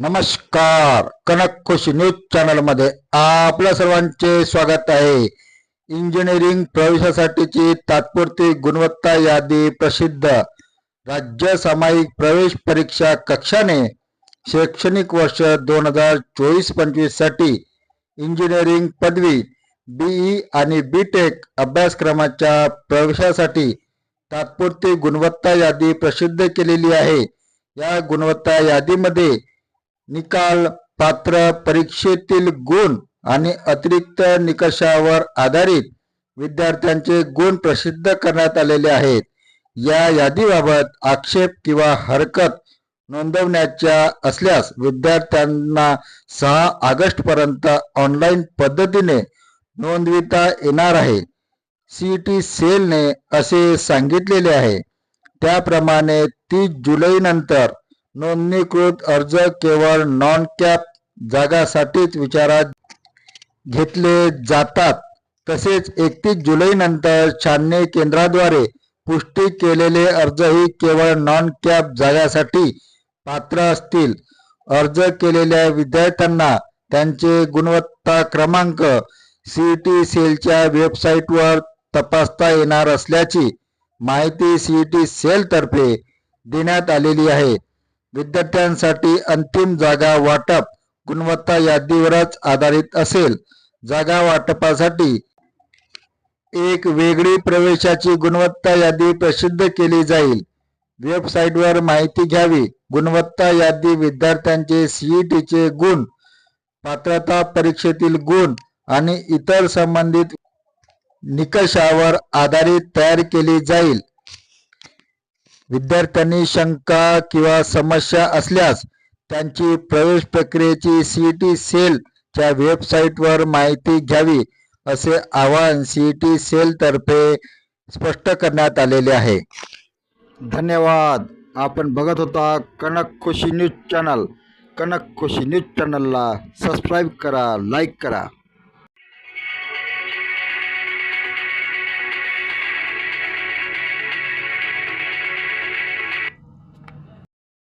नमस्कार. कनक खुशी न्यूज चॅनलमध्ये आपल्या सर्वांचे स्वागत आहे. इंजिनिअरिंग प्रवेशासाठीची तात्पुरती गुणवत्ता यादी प्रसिद्ध. राज्य सामायिक प्रवेश परीक्षा कक्षाने शैक्षणिक वर्ष दोन हजार चोवीस पंचवीससाठी इंजिनिअरिंग पदवी बीई आणि बी टेक अभ्यासक्रमाच्या प्रवेशासाठी तात्पुरती गुणवत्ता यादी प्रसिद्ध केलेली आहे. या गुणवत्ता यादीमध्ये निकाल पात्र परीक्षेतील गुण आणि अतिरिक्त निकषावर आधारित विद्यार्थ्यांचे गुण प्रसिद्ध करण्यात आलेले आहेत. या यादीबाबत आक्षेप किंवा हरकत नोंदवण्याच्या असल्यास विद्यार्थ्यांना सहा ऑगस्ट पर्यंत ऑनलाईन पद्धतीने नोंदविता येणार आहे. सीईटी सेलने असे सांगितलेले आहे. त्याप्रमाणे तीस जुलैनंतर नोंदणीकृत अर्ज केवळ नॉन कॅप जागासाठीच विचारात घेतले जातात. तसेच एकतीस जुलै नंतर छाननी केंद्राद्वारे पुष्टी केलेले अर्जही केवळ नॉन कॅप जागासाठी पात्र असतील. अर्ज केलेल्या विद्यार्थ्यांना त्यांचे गुणवत्ता क्रमांक सीईटी सेलच्या वेबसाईटवर तपासता येणार असल्याची माहिती सीईटी सेलतर्फे देण्यात आलेली आहे. विद्यार्थ्यांसाठी अंतिम जागा वाटप गुणवत्ता यादीवरच आधारित असेल. जागा वाटपासाठी एक वेगळी प्रवेशाची गुणवत्ता यादी प्रसिद्ध केली जाईल. वेबसाईटवर माहिती घ्यावी. गुणवत्ता यादी विद्यार्थ्यांचे सीईटीचे गुण पात्रता परीक्षेतील गुण आणि इतर संबंधित निकषावर आधारित तयार केली जाईल. विद्यार्थ्यांनी शंका किंवा समस्या असल्यास त्यांची प्रवेश प्रक्रियेची सीईटी सेलच्या वेबसाईटवर माहिती घ्यावी असे आवाहन सीईटी सेलतर्फे स्पष्ट करण्यात आलेले आहे. धन्यवाद. आपण बघत होता Kanak Khushi news channel. Kanak Khushi news चॅनलला सबस्क्राईब करा लाईक करा.